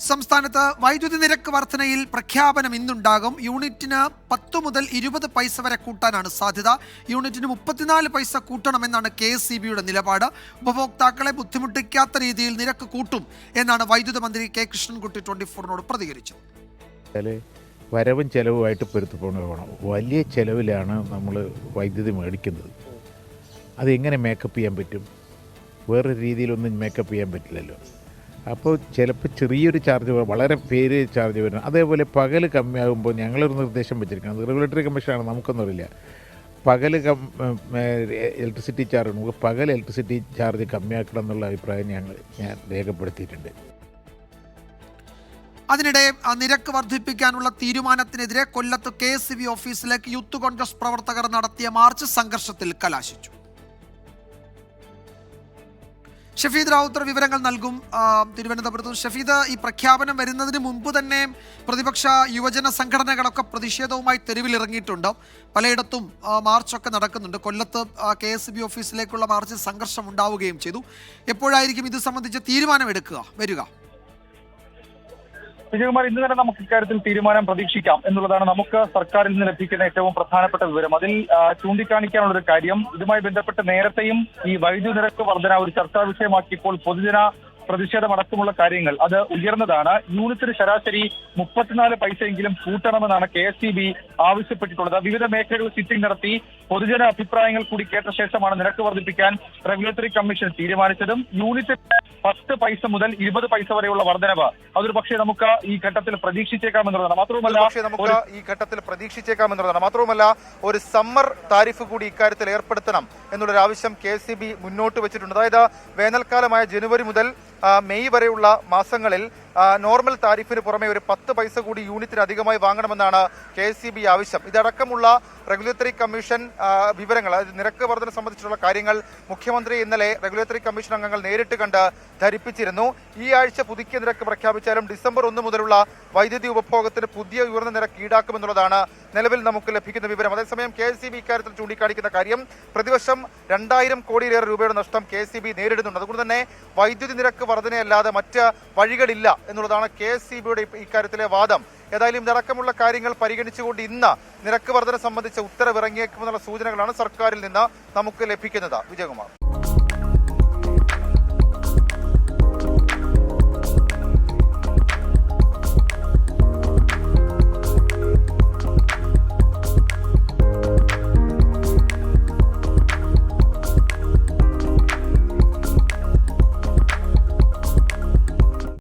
സംസ്ഥാനത്ത് വൈദ്യുതി നിരക്ക് വർധനയിൽ പ്രഖ്യാപനം ഇന്നുണ്ടാകും. യൂണിറ്റിന് പത്ത് മുതൽ ഇരുപത് പൈസ വരെ കൂട്ടാനാണ് സാധ്യത. യൂണിറ്റിന് മുപ്പത്തിനാല് പൈസ കൂട്ടണമെന്നാണ് കെ എസ് സി ബിയുടെ നിലപാട്. ഉപഭോക്താക്കളെ ബുദ്ധിമുട്ടിക്കാത്ത രീതിയിൽ നിരക്ക് കൂട്ടും എന്നാണ് വൈദ്യുത മന്ത്രി കെ കൃഷ്ണൻകുട്ടി ട്വന്റി ഫോറിനോട് പ്രതികരിച്ചത് വരവും ചെലവുമായിട്ട് പൊരുത്തപ്പെടണം വലിയ ചെലവിലാണ് നമ്മൾ വൈദ്യുതി മേടിക്കുന്നത്. അതെങ്ങനെ മേക്കപ്പ് ചെയ്യാൻ പറ്റും? വേറൊരു രീതിയിലൊന്നും മേക്കപ്പ് ചെയ്യാൻ പറ്റില്ലല്ലോ. അപ്പോൾ ചിലപ്പോൾ ചെറിയൊരു ചാർജ് വളരെ പേര് ചാർജ് വരുന്നത് അതേപോലെ പകൽ കമ്മിയാകുമ്പോൾ ഞങ്ങളൊരു നിർദ്ദേശം വെച്ചിരിക്കുന്നത് റെഗുലേറ്ററി കമ്മീഷനാണ് നമുക്കൊന്നും അറിയില്ല. പകൽ കം ഇലക്ട്രിസിറ്റി ചാർജ് നമുക്ക് പകൽ ഇലക്ട്രിസിറ്റി ചാർജ് കമ്മിയാക്കണം എന്നുള്ള അഭിപ്രായം ഞങ്ങൾ ഞാൻ രേഖപ്പെടുത്തിയിട്ടുണ്ട്. അതിനിടെ നിരക്ക് വർദ്ധിപ്പിക്കാനുള്ള തീരുമാനത്തിനെതിരെ കൊല്ലത്ത് കെ ഓഫീസിലേക്ക് യൂത്ത് കോൺഗ്രസ് പ്രവർത്തകർ നടത്തിയ മാർച്ച് സംഘർഷത്തിൽ കലാശിച്ചു. ഷഫീദ് റാവുത്തർ വിവരങ്ങൾ നൽകും. തിരുവനന്തപുരത്ത്. ഷഫീദ് ഈ പ്രഖ്യാപനം വരുന്നതിന് മുമ്പ് തന്നെ പ്രതിപക്ഷ യുവജന സംഘടനകളൊക്കെ പ്രതിഷേധവുമായി തെരുവിലിറങ്ങിയിട്ടുണ്ട്. പലയിടത്തും മാർച്ചൊക്കെ നടക്കുന്നുണ്ട്. കൊല്ലത്ത് കെ എസ് ബി ഓഫീസിലേക്കുള്ള മാർച്ചിൽ സംഘർഷം ഉണ്ടാവുകയും ചെയ്തു. എപ്പോഴായിരിക്കും ഇത് സംബന്ധിച്ച് തീരുമാനമെടുക്കുക വരിക. വിജയകുമാർ ഇന്ന് തന്നെ നമുക്ക് ഇക്കാര്യത്തിൽ തീരുമാനം പ്രതീക്ഷിക്കാം എന്നുള്ളതാണ് നമുക്ക് സർക്കാരിൽ നിന്ന് ലഭിക്കുന്ന ഏറ്റവും പ്രധാനപ്പെട്ട വിവരം. അതിൽ ചൂണ്ടിക്കാണിക്കാനുള്ള ഒരു കാര്യം ഇതുമായി ബന്ധപ്പെട്ട് നേരത്തെയും ഈ വൈദ്യുതി നിരക്ക് വർധന ഒരു ചർച്ചാ വിഷയമാക്കിയപ്പോൾ പൊതുജന പ്രതിഷേധമടക്കമുള്ള കാര്യങ്ങൾ അത് ഉയർന്നതാണ്. യൂണിറ്റിന് ശരാശരി മുപ്പത്തിനാല് പൈസയെങ്കിലും കൂട്ടണമെന്നാണ് കെ എസ് സി ബി ആവശ്യപ്പെട്ടിട്ടുള്ളത്. വിവിധ മേഖലകളിൽ സിറ്റിംഗ് നടത്തി പൊതുജന അഭിപ്രായങ്ങൾ കൂടി കേട്ട ശേഷമാണ് നിരക്ക് വർദ്ധിപ്പിക്കാൻ റെഗുലേറ്ററി കമ്മീഷൻ തീരുമാനിച്ചതും. യൂണിറ്റ് പത്ത് പൈസ മുതൽ ഇരുപത് പൈസ വരെയുള്ള വർധനവ്. അതൊരു പക്ഷേ നമുക്ക് ഈ ഘട്ടത്തിൽ പ്രതീക്ഷിച്ചേക്കാം എന്നുള്ളതാണ്. മാത്രവുമല്ല നമുക്ക് ഈ ഘട്ടത്തിൽ പ്രതീക്ഷിച്ചേക്കാം എന്നുള്ളതാണ്. മാത്രവുമല്ല ഒരു സമ്മർ താരിഫ് കൂടി ഇക്കാര്യത്തിൽ ഏർപ്പെടുത്തണം എന്നുള്ളൊരു ആവശ്യം കെ മുന്നോട്ട് വെച്ചിട്ടുണ്ട്. അതായത് വേനൽക്കാലമായ ജനുവരി മുതൽ മെയ് വരെയുള്ള മാസങ്ങളിൽ നോർമൽ താരിഫിന് പുറമെ ഒരു പത്ത് പൈസ കൂടി യൂണിറ്റിന് അധികമായി വാങ്ങണമെന്നാണ് കെ എസ് സി ബി ആവശ്യം. ഇതടക്കമുള്ള റെഗുലേറ്ററി കമ്മീഷൻ വിവരങ്ങൾ നിരക്ക് വർധന സംബന്ധിച്ചുള്ള കാര്യങ്ങൾ മുഖ്യമന്ത്രി ഇന്നലെ റെഗുലേറ്ററി കമ്മീഷൻ അംഗങ്ങൾ നേരിട്ട് കണ്ട് ധരിപ്പിച്ചിരുന്നു. ഈ ആഴ്ച പുതുക്കിയ നിരക്ക് പ്രഖ്യാപിച്ചാലും ഡിസംബർ ഒന്ന് മുതലുള്ള വൈദ്യുതി ഉപഭോഗത്തിന് പുതിയ ഉയർന്ന നിരക്ക് ഈടാക്കുമെന്നുള്ളതാണ് നിലവിൽ നമുക്ക് ലഭിക്കുന്ന വിവരം. അതേസമയം കെ എസ് സി ബി ഇക്കാര്യത്തിൽ ചൂണ്ടിക്കാണിക്കുന്ന കാര്യം പ്രതിവർഷം രണ്ടായിരം കോടിയിലേറെ രൂപയുടെ നഷ്ടം കെ എസ് സി ബി നേരിടുന്നുണ്ട്. അതുകൊണ്ട് തന്നെ വൈദ്യുതി നിരക്ക് വർധനയല്ലാതെ മറ്റ് വഴികളില്ല എന്നുള്ളതാണ് കെ എസ് സി ബിയുടെ ഇക്കാര്യത്തിലെ വാദം. ഏതായാലും ഇതടക്കമുള്ള കാര്യങ്ങൾ പരിഗണിച്ചുകൊണ്ട് ഇന്ന് നിരക്ക് വർധന സംബന്ധിച്ച ഉത്തരവിറങ്ങിയേക്കുമെന്നുള്ള സൂചനകളാണ് സർക്കാരിൽ നിന്ന് നമുക്ക് ലഭിക്കുന്നത്. വിജയകുമാർ.